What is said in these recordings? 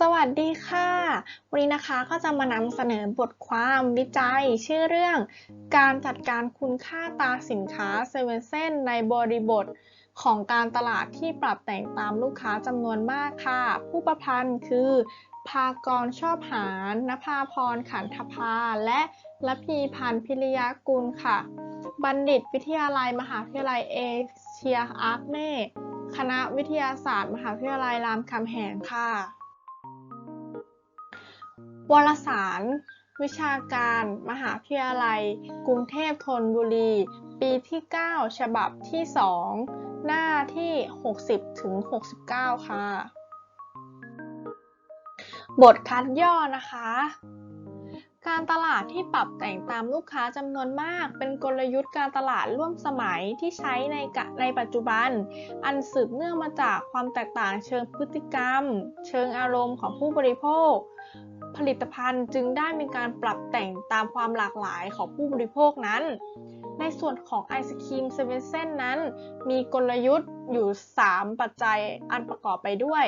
สวัสดีค่ะ วันนี้นะคะก็จะมานำเสนอบทความวิจัย ชื่อเรื่อง การจัดการคุณค่าตาสินค้าเซเว่นเซนในบริบทของการตลาดที่ปรับแต่งตามลูกค้าจำนวนมากค่ะ ผู้ประพันธ์คือ ภากรชอบหารนภาพรขันธภา และละพีพันธ์พิริยกุลค่ะ บัณฑิตวิทยาลัยมหาวิทยาลัยเอเชียอาร์เน่คณะวิทยาศาสตร์ มหาวิทยาลัยรามคำแหงค่ะ วารสาร วิชาการ มหาวิทยาลัย กรุงเทพธนบุรี ปีที่ 9 ฉบับที่ 2 หน้าที่ 60ถึง69 ค่ะ บทคัดย่อนะคะ การตลาดที่ปรับแต่งตามลูกค้าจำนวนมาก เป็นกลยุทธ์การตลาดร่วมสมัยที่ใช้ในในปัจจุบัน อันสืบเนื่องมาจากความแตกต่างเชิงพฤติกรรม เชิงอารมณ์ของผู้บริโภค ผลิตภัณฑ์จึงได้มีการปรับแต่งตามความหลากหลายของผู้บริโภคนั้น ในส่วนของไอศครีมเซเว่นเซนนั้น มีกลยุทธ์อยู่ 3 ปัจจัยอันประกอบไปด้วย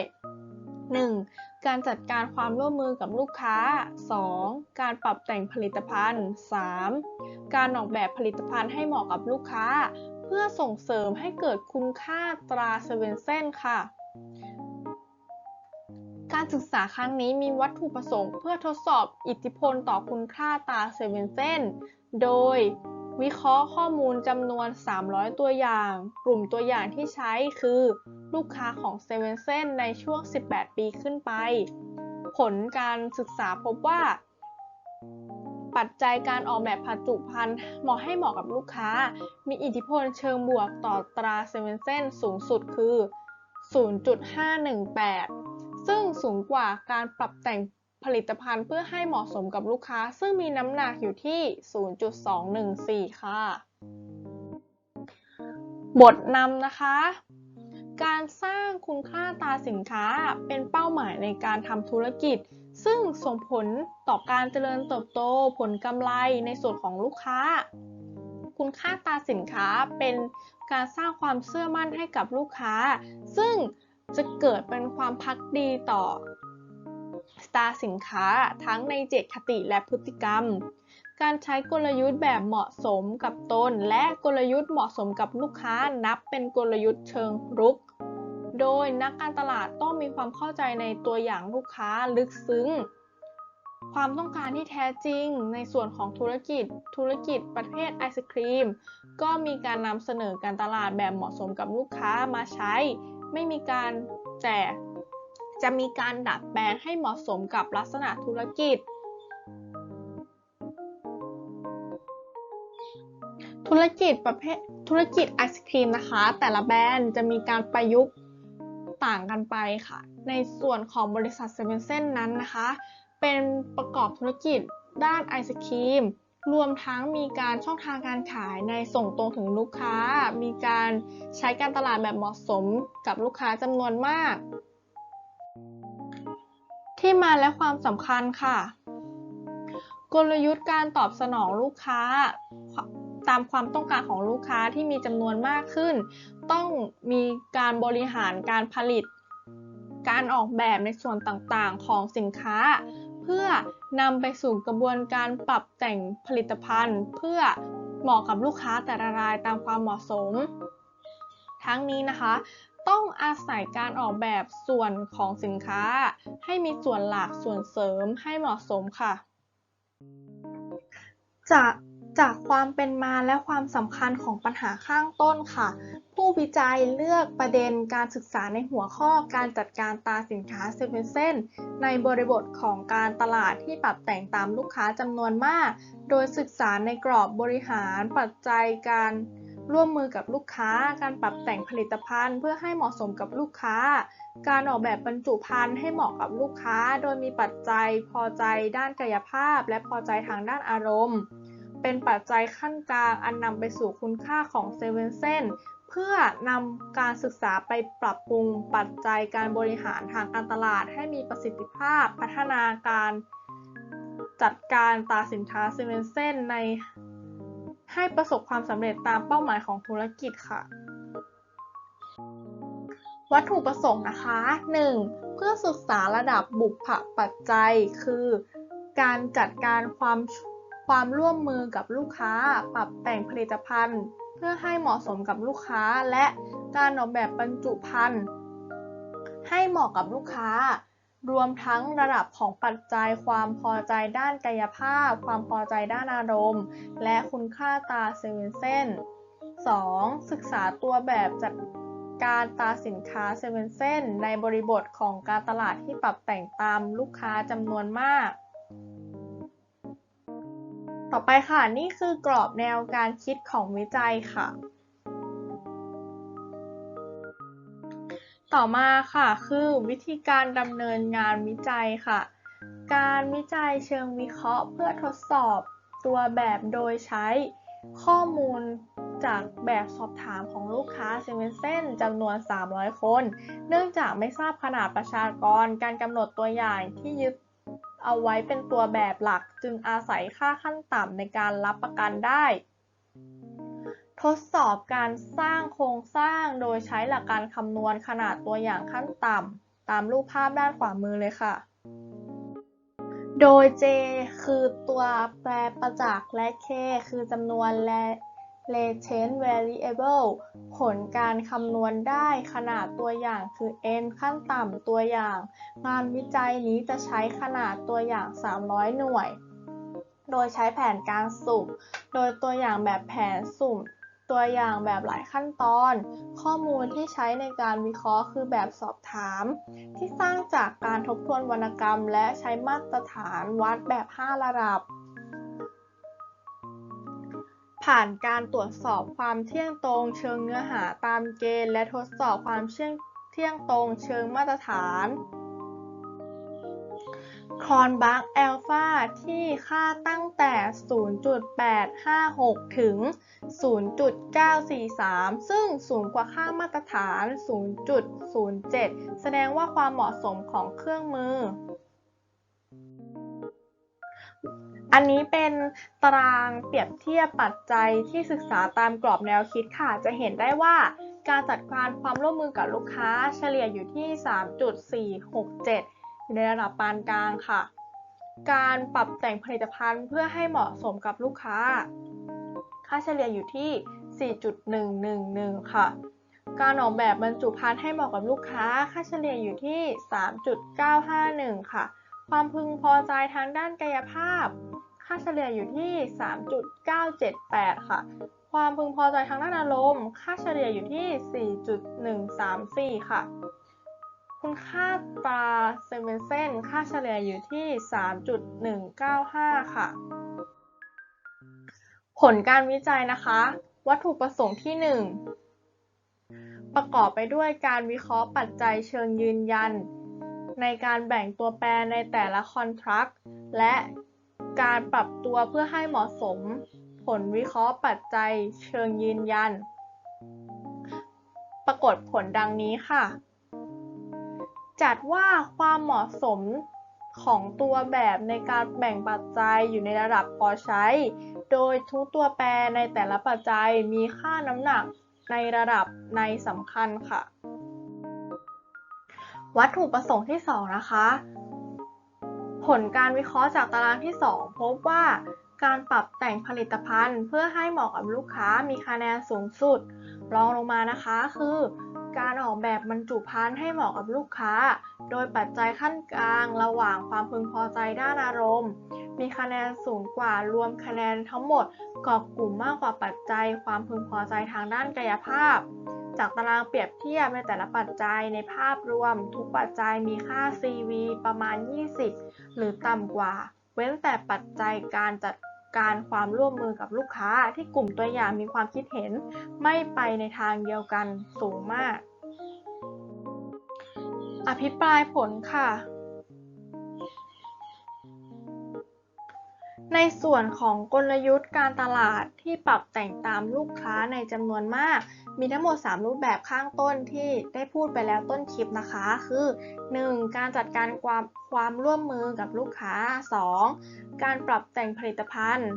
1. การจัดการความร่วมมือกับลูกค้า 2. การปรับแต่งผลิตภัณฑ์ 3. การออกแบบผลิตภัณฑ์ให้เหมาะกับลูกค้า เพื่อส่งเสริมให้เกิดคุณค่าตราเซเว่นเซนค่ะ การศึกษาครั้งนี้มีวัตถุประสงค์เพื่อทดสอบอิทธิพลต่อคุณค่าตาเซเวนเซนโดยวิเคราะห์ข้อมูลจำนวน 300 ตัวอย่าง กลุ่มตัวอย่างที่ใช้คือ ลูกค้าของเซเว่นเซนในช่วง 18 ปีขึ้นไป ผลการศึกษาพบว่า ปัจจัยการออกแบบผลิตภัณฑ์เหมาะให้เหมาะกับลูกค้า มีอิทธิพลเชิงบวกต่อตราเซเว่นเซนสูงสุดคือ 0.518 ซึ่งสูงกว่าการปรับแต่งผลิตภัณฑ์เพื่อให้เหมาะสมกับลูกค้า ซึ่งมีน้ำหนักอยู่ที่ 0.214 ค่ะ บทนำนะคะ การสร้างคุณค่าตาสินค้าเป็นเป้าหมายในการทำธุรกิจ ซึ่งส่งผลต่อการเจริญเติบโตผลกำไรในส่วนของลูกค้า คุณค่าตาสินค้าเป็นการสร้างความเชื่อมั่นให้กับลูกค้า ซึ่ง จะเกิดเป็นความพักดีต่อสตาร์สินค้าทั้งในเจตคติและพฤติกรรม การใช้กลยุทธ์แบบเหมาะสมกับตน และกลยุทธ์เหมาะสมกับลูกค้านับเป็นกลยุทธ์เชิงรุก โดยนักการตลาดต้องมีความเข้าใจในตัวอย่างลูกค้าลึกซึ้ง ความต้องการที่แท้จริงในส่วนของธุรกิจ ธุรกิจประเภทไอศครีม ก็มีการนำเสนอการตลาดแบบเหมาะสมกับลูกค้ามาใช้ ไม่มีการแจกจะมีการดัดแปลงให้เหมาะสมกับลักษณะธุรกิจ ธุรกิจประเภทธุรกิจไอศครีมนะคะ แต่ละแบรนด์จะมีการประยุกต์ต่างกันไปค่ะ ในส่วนของบริษัทเซเว่นเซนนั้นนะคะ เป็นประกอบธุรกิจด้านไอศครีม รวมทั้งมีการช่องทางการขายในส่งตรงถึงลูกค้า มีการใช้การตลาดแบบเหมาะสมกับลูกค้าจำนวนมาก ที่มาและความสำคัญค่ะ กลยุทธ์การตอบสนองลูกค้า ตามความต้องการของลูกค้าที่มีจำนวนมากขึ้น ต้องมีการบริหารการผลิต การออกแบบในส่วนต่างๆ ของสินค้า เพื่อนำไปสู่กระบวนการปรับแต่งผลิตภัณฑ์ เพื่อเหมาะกับลูกค้าแต่ละรายตามความเหมาะสม ทั้งนี้นะคะต้องอาศัยการออกแบบส่วนของสินค้า ให้มีส่วนหลักส่วนเสริมให้เหมาะสมค่ะจาก จากความเป็นมาและความสำคัญของปัญหาข้างต้นค่ะ ผู้วิจัยเลือกประเด็นการศึกษาในหัวข้อการจัดการตาสินค้าเซเว่นเซนในบริบทของการตลาดที่ปรับแต่งตามลูกค้าจำนวนมาก โดยศึกษาในกรอบบริหารปัจจัยการร่วมมือกับลูกค้า การปรับแต่งผลิตภัณฑ์ เพื่อให้เหมาะสมกับลูกค้า การออกแบบบรรจุภัณฑ์ให้เหมาะกับลูกค้า โดยมีปัจจัยพอใจด้านกายภาพ และพอใจทางด้านอารมณ์ เป็นปัจจัยขั้นกลางอันนำไปสู่คุณค่าของเซเว่นเซนเพื่อนำการศึกษาไปปรับปรุงปัจจัยการบริหารทางการตลาดให้มีประสิทธิภาพ พัฒนาการจัดการตาสินค้าเซเว่นเซนในให้ประสบความสำเร็จตามเป้าหมายของธุรกิจค่ะ วัตถุประสงค์นะคะ 1. เพื่อศึกษาระดับบุพปัจจัย คือ การจัดการความ ความร่วมมือกับลูกค้า ปรับแต่งผลิตภัณฑ์ เพื่อให้เหมาะสมกับลูกค้าและการออกแบบบรรจุภัณฑ์ให้เหมาะกับลูกค้า รวมทั้งระดับของปัจจัยความพอใจด้านกายภาพ ความพอใจด้านอารมณ์ และคุณค่าตาเซเว่นเส้น 2. ศึกษาตัวแบบจัดการตาสินค้าเซเว่นเส้นในบริบทของการตลาดที่ปรับแต่งตามลูกค้าจำนวนมาก ต่อไปค่ะ นี่คือกรอบแนวการคิดของวิจัยค่ะ ต่อมาค่ะ คือวิธีการดำเนินงานวิจัยค่ะ การวิจัยเชิงวิเคราะห์เพื่อทดสอบตัวแบบโดยใช้ข้อมูลจากแบบสอบถามของลูกค้าเซเว่นเส้นจำนวน 300 คน เนื่องจากไม่ทราบขนาดประชากร การกำหนดตัวอย่างที่ยึด เอาไว้เป็นตัวแบบหลักจึงอาศัยค่าขั้นต่ำในการรับประกันได้ ทดสอบการสร้างโครงสร้างโดยใช้หลักการคำนวณขนาดตัวอย่างขั้นต่ำตามรูปภาพด้านขวามือเลยค่ะ โดย J คือตัวแปรประจักษ์และ K คือจำนวนและ latent variable ผลการคำนวณได้ขนาดตัวอย่างคือ n ขั้นต่ำตัวอย่าง งานวิจัยนี้จะใช้ขนาดตัวอย่าง 300 หน่วย โดยใช้แผนการสุ่ม โดยตัวอย่างแบบแผนสุ่ม ตัวอย่างแบบหลายขั้นตอน ข้อมูลที่ใช้ในการวิเคราะห์คือแบบสอบถาม ที่สร้างจากการทบทวนวรรณกรรม และใช้มาตรฐานวัดแบบ 5 ระดับ ผ่านการตรวจสอบความเที่ยงตรงเชิงเนื้อหาตามเกณฑ์ และทดสอบความเที่ยงตรงเชิงมาตรฐานคอนบัคแอลฟาที่ค่าตั้งแต่ 0.856 ถึง 0.943 ซึ่งสูงกว่าค่ามาตรฐาน 0.07 แสดงว่าความเหมาะสมของเครื่องมือ อันนี้เป็นตารางเปรียบเทียบปัจจัยที่ศึกษาตามกรอบแนวคิดค่ะ จะเห็นได้ว่าการจัดการความร่วมมือกับลูกค้าเฉลี่ยอยู่ที่ 3.467 อยู่ในระดับปานกลางค่ะ การปรับแต่งผลิตภัณฑ์เพื่อให้เหมาะสมกับลูกค้า ค่าเฉลี่ยอยู่ที่ 4.111 ค่ะ การออกแบบบรรจุภัณฑ์ให้เหมาะกับลูกค้า ค่าเฉลี่ยอยู่ที่ 3.951 ค่ะ ความพึงพอใจทางด้านกายภาพ ค่าเฉลี่ยอยู่ที่ 3.978 ค่ะ ความพึงพอใจทางด้านอารมณ์ ค่าเฉลี่ยอยู่ที่ 4.134 ค่ะ คุณค่าตราเซเวนเส้นค่าเฉลี่ยอยู่ที่ 3.195 ค่ะ ผลการวิจัยนะคะ วัตถุประสงค์ที่ 1 ประกอบไปด้วยการวิเคราะห์ปัจจัยเชิงยืนยัน ในการแบ่งตัวแปรในแต่ละคอนทรัคและการปรับตัวเพื่อให้เหมาะสม ผลวิเคราะห์ปัจจัยเชิงยืนยัน ปรากฏผลดังนี้ค่ะ จัดว่าความเหมาะสมของตัวแบบในการแบ่งปัจจัยอยู่ในระดับพอใช้ โดยทุกตัวแปรในแต่ละปัจจัยมีค่าน้ำหนักในระดับในสำคัญค่ะ วัตถุประสงค์ที่ 2 นะคะ ผลการวิเคราะห์จากตารางที่ 2 พบว่าการปรับแต่งผลิตภัณฑ์ เพื่อให้เหมาะกับลูกค้ามีคะแนนสูงสุด รองลงมานะคะคือ การออกแบบบรรจุภัณฑ์ให้เหมาะกับลูกค้า โดยปัจจัยขั้นกลาง ระหว่างความพึงพอใจด้านอารมณ์ มีคะแนนสูงกว่ารวมคะแนนทั้งหมดกอบกลุ่มมากกว่าปัจจัย ความพึงพอใจทางด้านกายภาพ จากตารางเปรียบเทียบในแต่ละปัจจัยในภาพรวม ทุกปัจจัยมีค่า CV ประมาณ 20 หรือต่ำกว่า เว้นแต่ปัจจัยการจัดการความร่วมมือกับลูกค้าที่กลุ่มตัวอย่างมีความคิดเห็น ไม่ไปในทางเดียวกันสูงมาก อภิปรายผลค่ะ ในส่วนของกลยุทธ์การตลาดที่ปรับแต่งตามลูกค้าในจำนวนมาก มีทั้งหมด 3 รูปแบบข้างต้นที่ได้พูดไปแล้วต้นคลิปนะคะ คือ 1. การจัดการความความร่วมมือกับลูกค้า 2. การปรับแต่งผลิตภัณฑ์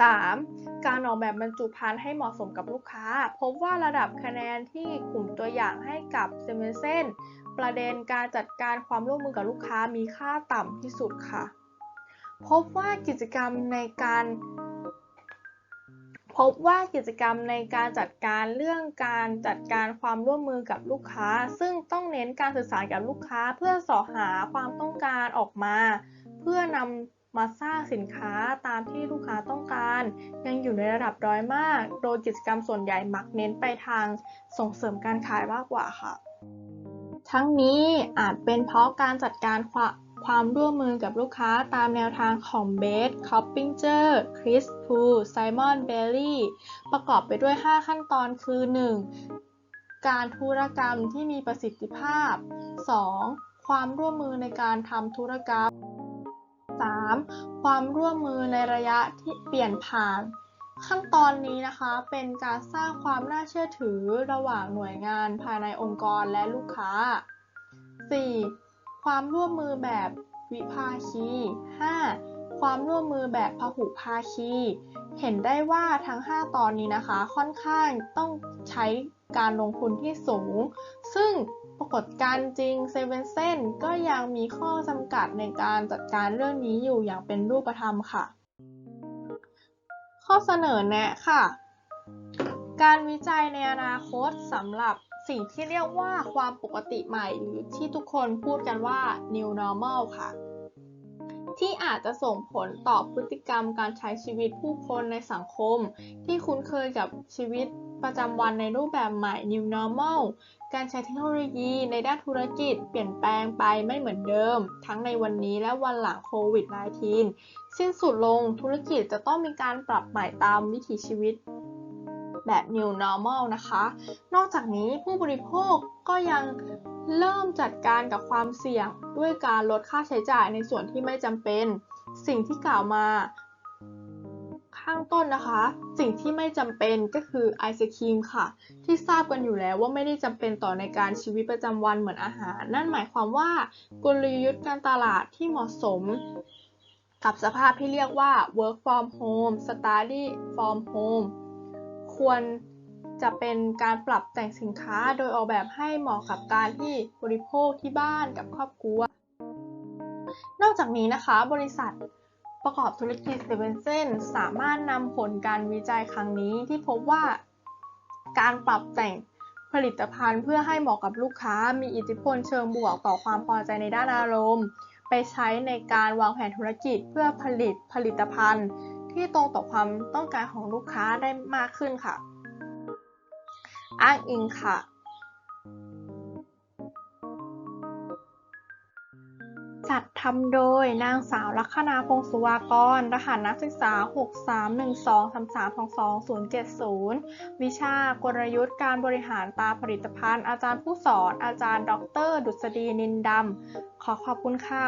3. การออกแบบบรรจุภัณฑ์ให้เหมาะสมกับลูกค้า พบว่าระดับคะแนนที่กลุ่มตัวอย่างให้กับเซเมเซนประเด็นการจัดการความร่วมมือกับลูกค้ามีค่าต่ำที่สุดค่ะ พบว่ากิจกรรมในการ พบว่ากิจกรรมในการจัดการเรื่องการจัดการความร่วมมือกับลูกค้า ซึ่งต้องเน้นการสื่อสารกับลูกค้า เพื่อสอหาความต้องการออกมา เพื่อนำมาสร้างสินค้าตามที่ลูกค้าต้องการ ยังอยู่ในระดับด้อยมาก โดยกิจกรรมส่วนใหญ่มักเน้นไปทางส่งเสริมการขายมากกว่าค่ะ ทั้งนี้อาจเป็นเพราะการจัดการ ความร่วมมือกับลูกค้าตามแนวทางของเบสคอปปิงเจอร์คริสพูไซมอนเบลลี่ประกอบไปด้วย 5 ขั้นตอนคือ 1. การธุรกรรมที่มีประสิทธิภาพ 2. ความร่วมมือในการทำธุรกรรม 3. ความร่วมมือในระยะที่เปลี่ยนผ่าน ขั้นตอนนี้นะคะเป็นการสร้างความน่าเชื่อถือระหว่างหน่วยงานภายในองค์กรและลูกค้า 4. ความร่วมมือแบบวิภาคี 5. ความร่วมมือแบบพหุภาคี เห็นได้ว่าทั้ง 5 ตอนนี้นะคะ ค่อนข้างต้องใช้การลงทุนที่สูง ซึ่งปรากฏการณ์จริงเซเว่นเซนก็ยังมีข้อจำกัดในการจัดการเรื่องนี้อยู่อย่างเป็นรูปธรรมค่ะ ข้อเสนอแนะค่ะ การวิจัยในอนาคตสำหรับ สิ่งที่เรียกว่าความปกติใหม่หรือที่ทุกคนพูดกันว่า new normal ค่ะ ที่อาจจะส่งผลต่อพฤติกรรมการใช้ชีวิตผู้คนในสังคม ที่คุ้นเคยกับชีวิตประจำวันในรูปแบบใหม่ new normal การใช้เทคโนโลยีในด้านธุรกิจเปลี่ยนแปลงไปไม่เหมือนเดิม ทั้งในวันนี้และวันหลังโควิด -19 สิ้นสุดลงธุรกิจจะต้องมีการปรับใหม่ตามวิถีชีวิต แบบ new normal นะคะ นอกจากนี้ผู้บริโภคก็ยังเริ่มจัดการกับความเสี่ยง ด้วยการลดค่าใช้จ่ายในส่วนที่ไม่จำเป็น สิ่งที่กล่าวมาข้างต้นนะคะ สิ่งที่ไม่จำเป็นก็คือไอศครีมค่ะ ที่ทราบกันอยู่แล้วว่าไม่ได้จำเป็นต่อในการชีวิตประจำวันเหมือนอาหาร นั่นหมายความว่ากลยุทธ์การตลาดที่เหมาะสม กับสภาพที่เรียกว่า work from home study from home ควรจะเป็นการปรับแต่งสินค้าโดยออกแบบให้เหมาะกับการที่บริโภคที่บ้านกับครอบครัว นอกจากนี้นะคะ บริษัทประกอบธุรกิจเซเว่นเซนสามารถนำผลการวิจัยครั้งนี้ที่พบว่า การปรับแต่งผลิตภัณฑ์เพื่อให้เหมาะกับลูกค้ามีอิทธิพลเชิงบวกต่อความพอใจในด้านอารมณ์ ไปใช้ในการวางแผนธุรกิจเพื่อผลิตผลิตภัณฑ์ ที่ตรงต่อความต้องการของลูกค้าได้มากขึ้นค่ะ อ้างอิงค่ะ จัดทำโดยนางสาวลัคนาพงศ์สุวากร รหัสนักศึกษา 6312332070 วิชากลยุทธ์การบริหารตาผลิตภัณฑ์ อาจารย์ผู้สอน อาจารย์ ดร ดุษฎีนินดำ ขอขอบคุณค่ะ